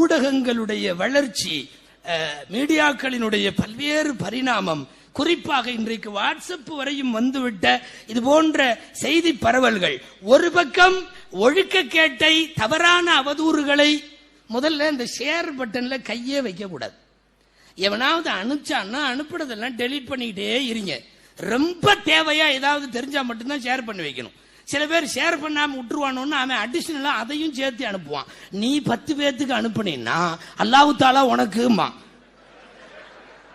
ஊடகங்களுடைய வளர்ச்சி மீடியாக்களினுடைய பல்வேறு பரிணாமம் குறிப்பாக இன்றைக்கு வாட்ஸ்அப் வரையும் வந்துவிட்ட இது போன்ற செய்தி பரவல்கள். ஒரு பக்கம் ஒழுக்க கேட்டை தவறான அவதூறுகளை முதல்ல இந்த ஷேர் பட்டன்ல கையே வைக்க கூடாது எவனாவது அனுப்பிச்சான்னா அனுப்புறதெல்லாம் டெலீட் பண்ணிக்கிட்டே இருங்க. ரொம்ப தேவையா ஏதாவது தெரிஞ்சா மட்டும்தான் ஷேர் பண்ணி வைக்கணும். சில பேர் ஷேர் பண்ணாம விட்டுருவானோன்னு அவன் அடிஷனலா அதையும் சேர்த்து அனுப்புவான். நீ பத்து பேர்த்துக்கு அனுப்புனீன்னா அல்லாஹு தாலா உனக்குமா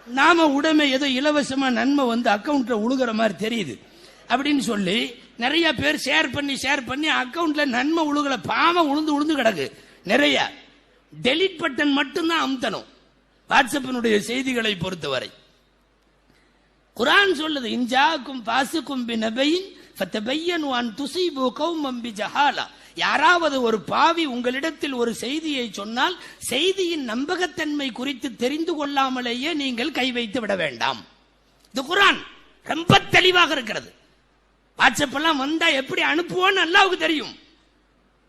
நாம உடமை ஏதோ இலவசமா நன்மை வந்து அக்கவுண்ட்ல உழுகிற மாதிரி தெரியுது. அப்படின்னு சொல்லி நிறைய பேர் ஷேர் பண்ணி ஷேர் பண்ணி அக்கவுண்ட்ல நன்மை உழுகல பாவம் உளுந்து உளுந்து கிடக்கு. நிறைய. டெலிட் பட்டன் மட்டும்தான் அமுத்தணும். வாட்ஸ்அப்பினுடைய செய்திகளை பொறுத்தவரை. குரான் சொல்லுது இஞ்சாக்கும் பாசுக்கும் பினபையின் அன் யாராவது ஒரு பாவி உங்களிடத்தில் ஒரு செய்தியை சொன்னால் செய்தியின் நம்பகத்தன்மை குறித்து தெரிந்து கொள்ளாமலேயே நீங்கள் கை வைத்து விட வேண்டாம். இது குரான். ரொம்ப தெளிவாக இருக்கிறது. வாட்ஸ்அப் எல்லாம் வந்தா எப்படி அனுப்புவோன்னு அல்லாவுக்கு தெரியும்.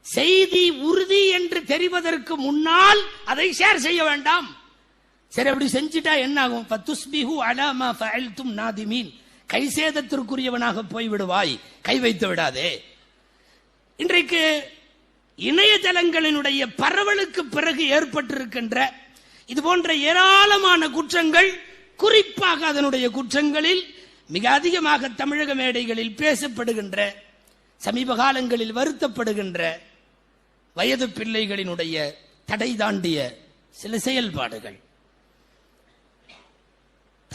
செய்தி உறுதி என்று தெரிவதற்கு முன்னால் அதை ஷேர் செய்ய வேண்டாம். சரி அப்படி செஞ்சுட்டா என்ன ஆகும் கை சேதத்திற்குரியவனாக போய் விடுவாய் கை வைத்து விடாதே. இன்றைக்கு இணையதளங்களினுடைய பரவலுக்கு பிறகு ஏற்பட்டிருக்கின்ற இது போன்ற ஏராளமான குற்றங்கள் குறிப்பாக அதனுடைய குற்றங்களில் மிக அதிகமாக தமிழக மேடைகளில் பேசப்படுகின்ற சமீப காலங்களில் வருத்தப்படுகின்ற வயது பிள்ளைகளினுடைய தடை தாண்டிய சில செயல்பாடுகள்.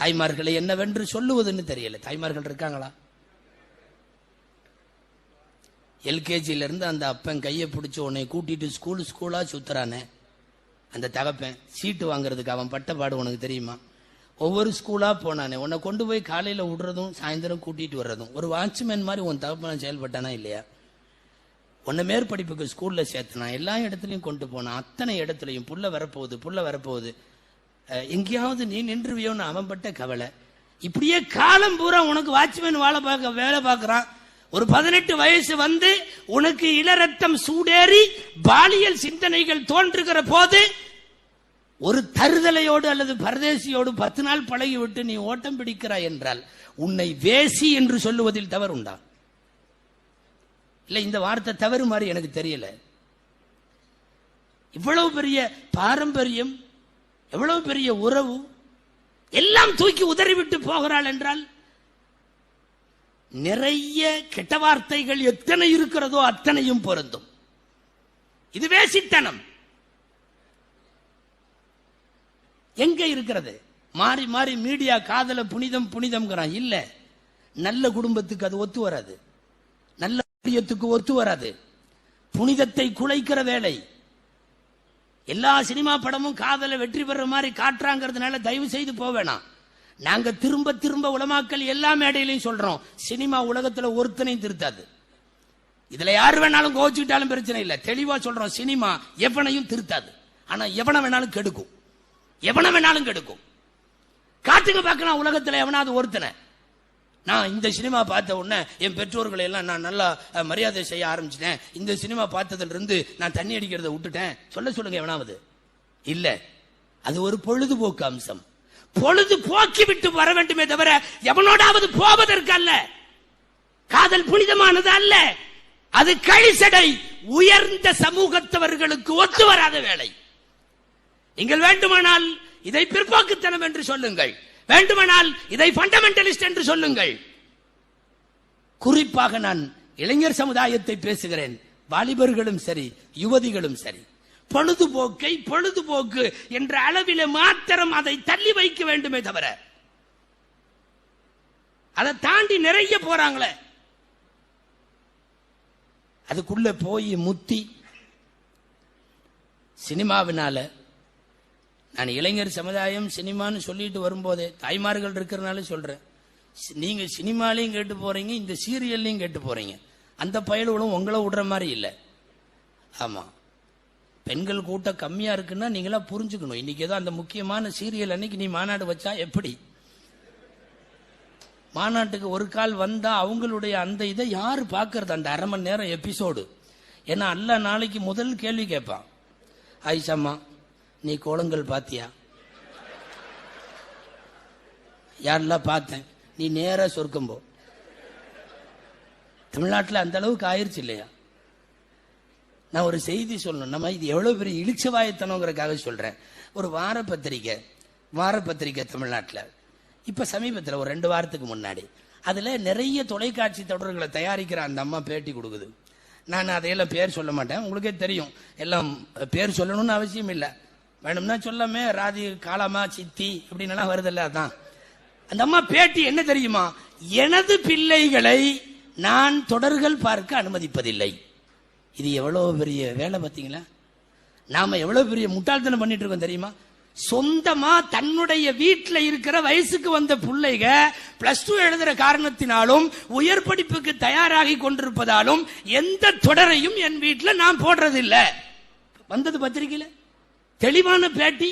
தாய்மார்களை என்னவென்று சொல்லுவதுன்னு தெரியல. தாய்மார்கள் இருக்காங்களா? எல்கேஜியிலேருந்து அந்த அப்பன் கையை பிடிச்ச உன்னை கூட்டிட்டு ஸ்கூல் ஸ்கூலா சுத்துறானே. அந்த தகப்பன் சீட்டு வாங்குறதுக்கு அவன் பட்ட பாடு உனக்கு தெரியுமா? ஒவ்வொரு ஸ்கூலா போனானே. உன்னை கொண்டு போய் காலையில விடுறதும் சாயந்தரம் கூட்டிட்டு வர்றதும். ஒரு வாட்ச்மேன் மாதிரி உன் தகப்பன செயல்பட்டானா இல்லையா? உன்னை மேற்படிப்புக்கு ஸ்கூல்ல சேர்த்தனா எல்லா இடத்துலையும் கொண்டு போனான். அத்தனை இடத்துலையும் புள்ள வரப்போகுது புள்ள வரப்போகுது. எங்கேயாவது நீ நின்றுவியோன்னு அவன்பட்ட கவலை. இப்படியே காலம் பூரா உனக்கு வாட்ச்மேன் வேலை பார்க்க வேலை பார்க்கறான். ஒரு பதினெட்டு வயசு வந்து உனக்கு இளரத்தம் சூடேறி பாலியல் சிந்தனைகள் தோன்றுகிற போது ஒரு தருதலையோடு அல்லது பரதேசியோடு பத்து நாள் பழகி விட்டு நீ ஓட்டம் பிடிக்கிறாய் என்றால் உன்னை வேசி என்று சொல்லுவதில் தவறு உண்டா இல்ல இந்த வார்த்தை தவறு மாதிரி எனக்கு தெரியல. இவ்வளவு பெரிய பாரம்பரியம் எவ்வளவு பெரிய உறவு? எல்லாம் தூக்கி உதறிவிட்டு போகிறாள் என்றால் நிறைய கெட்ட வார்த்தைகள் எத்தனை இருக்கிறதோ அத்தனையும் பொருந்தும். இதுவே சித்தனம். எங்க இருக்கிறது? மாறி மாறி மீடியா காதல புனிதம் புனிதம்ங்கிறான். இல்ல நல்ல குடும்பத்துக்கு அது ஒத்து வராது. நல்ல காரியத்துக்கு ஒத்து வராது. புனிதத்தை குலைக்கிற வேலை. எல்லா சினிமா படமும் காதல வெற்றி பெற மாதிரி காட்டுறாங்கிறதுனால தயவு செய்து போவேணாம் நாங்க திரும்ப திரும்ப உலமாக்கள் எல்லா மேடையிலையும் சொல்றோம். சினிமா உலகத்துல ஒருத்தனையும் திருத்தாது. இதுல யார் வேணாலும் கோச்சுக்கிட்டாலும் பிரச்சனை இல்லை. தெளிவா சொல்றோம் சினிமா எவனையும் திருத்தாது. ஆனா எவனை வேணாலும் கெடுக்கும். எவனை வேணாலும் கெடுக்கும். காட்டுங்க பார்க்கலாம் உலகத்துல எவனாவது ஒருத்தனை. நான் இந்த சினிமா பார்த்த உடனே என் பெற்றோர்களை எல்லாம் நான் நல்லா மரியாதை செய்ய ஆரம்பிச்சிட்டேன். இந்த சினிமா பார்த்ததுலேருந்து நான் தண்ணி அடிக்கிறத விட்டுட்டேன். சொல்ல சொல்லுங்க எவனாவது. இல்லை. அது ஒரு பொழுதுபோக்கு அம்சம். பொழுது போக்கி விட்டு வர வேண்டுமே தவிர எவனோடாவது போவதற்கு அல்ல. காதல் புனிதமானது அல்ல. அது கழிசடை உயர்ந்த சமூகத்தவர்களுக்கு ஒத்து வராத வேலை. நீங்கள் வேண்டுமானால் இதை பிற்போக்குத்தனம் என்று சொல்லுங்கள். வேண்டுமானால் இதை ஃபண்டமெண்டலிஸ்ட் என்று சொல்லுங்கள். குறிப்பாக நான் இளைஞர் சமுதாயத்தை பேசுகிறேன். வாலிபர்களும் சரி யுவதிகளும் சரி. பொழுதுபோக்கை பொழுதுபோக்கு என்ற அளவில் மாத்திரம் அதை தள்ளி வைக்க வேண்டுமே தவிர அதை தாண்டி நிறைய போறாங்களே. அதுக்குள்ள போய் முத்தி சினிமாவினால நான் இளைஞர் சமுதாயம் சினிமான்னு சொல்லிட்டு வரும்போதே தாய்மார்கள் இருக்கிறனால சொல்றேன். நீங்க சினிமாலையும் கேட்டு போறீங்க இந்த சீரியல்லையும் கேட்டு போறீங்க. அந்த பயலுகளும் உங்களை விடுற மாதிரி இல்லை. ஆமா. பெண்கள் கூட்டம் கம்மியா இருக்குன்னா நீங்களா புரிஞ்சுக்கணும். இன்னைக்கு ஏதோ அந்த முக்கியமான சீரியல் அன்னைக்கு நீ மாநாடு வச்சா எப்படி? மாநாட்டுக்கு ஒரு கால் வந்தா அவங்களுடைய அந்த இதை யாரு பார்க்கறது அந்த அரை மணி நேரம் எபிசோடு ஏன்னா அல்ல நாளைக்கு முதல் கேள்வி கேட்பான். ஆயிஷாம்மா நீ கோலங்கள் பாத்தியா? யாரெல்லாம் பார்த்தேன்? நீ நேராக சொர்க்கம் போ. தமிழ்நாட்டில் அந்த அளவுக்கு ஆயிருச்சு இல்லையா? நான் ஒரு செய்தி சொல்லணும். நம்ம இது எவ்வளோ பெரிய இழிச்சவாயத்தனங்கிறதுக்காக சொல்கிறேன் ஒரு வார பத்திரிக்கை வார பத்திரிக்கை தமிழ்நாட்டில். இப்போ சமீபத்தில் ஒரு ரெண்டு வாரத்துக்கு முன்னாடி. அதில் நிறைய தொலைக்காட்சி தொடர்களை தயாரிக்கிற அந்த அம்மா பேட்டி கொடுக்குது. நான் அதையெல்லாம் பேர் சொல்ல மாட்டேன். உங்களுக்கே தெரியும். எல்லாம் பேர் சொல்லணும்னு அவசியம் இல்லை. வேணும்னா சொல்லாமே ராதி காலமா சித்தி அப்படின்னு வருதுல்ல வருதில்ல அதான். அந்த அம்மா பேட்டி என்ன தெரியுமா? எனது பிள்ளைகளை நான் தொடர்கள் பார்க்க அனுமதிப்பதில்லை. இது எவ்வளவு பெரிய வேலை பார்த்தீங்களா? நாம எவ்வளவு பெரிய முட்டாள்தனம் பண்ணிட்டு இருக்கோம் தெரியுமா? சொந்தமா தன்னுடைய வீட்டில் இருக்கிற வயசுக்கு வந்த பிள்ளைக பிளஸ் டூ எழுதுற காரணத்தினாலும் உயர் படிப்புக்கு தயாராகி கொண்டிருப்பதாலும் எந்த தொடரையும் என் வீட்டில் நான் போடுறதில்லை. வந்தது பத்திரிகையில்? தெளிவான பேட்டி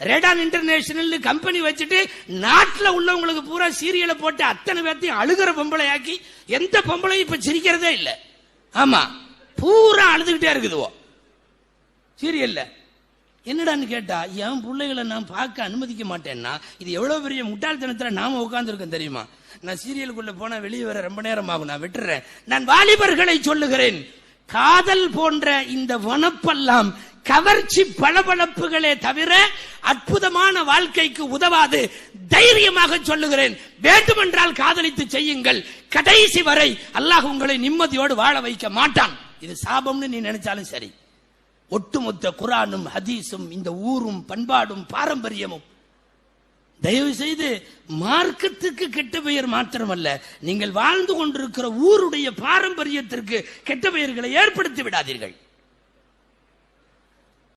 ரேடான் இன்டர்நேஷனல் கம்பெனி வச்சுட்டு நாட்டில் உள்ளவங்களுக்கு பூரா சீரியலை போட்டு அத்தனை பேர்த்தையும் அழுகிற பொம்பளையாக்கி எந்த பொம்பளையும் இப்ப சிரிக்கிறதே இல்லை. ஆமா பூரா அழுதுகிட்டே இருக்குதுவோ சீரியல்ல என்னடான்னு கேட்டா என் பிள்ளைகளை நான் பார்க்க அனுமதிக்க மாட்டேன்னா இது எவ்வளவு பெரிய முட்டாள்தனத்துல நாம உட்கார்ந்துருக்கோம் தெரியுமா? நான் சீரியலுக்குள்ள போனா வெளியே வர ரொம்ப நேரம் ஆகும் நான் விட்டுறேன். நான் வாலிபர்களை சொல்லுகிறேன். காதல் போன்ற இந்த வனப்பெல்லாம் கவர்ச்சி பளபளப்புகளே தவிர அற்புதமான வாழ்க்கைக்கு உதவாது. தைரியமாக சொல்லுகிறேன். வேண்டுமென்றால் காதலித்து செய்யுங்கள். கடைசி வரை அல்லாஹ் உங்களை நிம்மதியோடு வாழ வைக்க மாட்டான். இது சாபம்னு நீ நினைச்சாலும் சரி. ஒட்டுமொத்த குரானும் ஹதீஸும் இந்த ஊரும் பண்பாடும் பாரம்பரியமும். தயவு செய்து மார்க்கத்துக்கு கெட்ட பெயர் மாத்திரமல்ல. நீங்கள் வாழ்ந்து கொண்டிருக்கிற ஊருடைய பாரம்பரியத்திற்கு கெட்ட பெயர்களை ஏற்படுத்தி விடாதீர்கள்.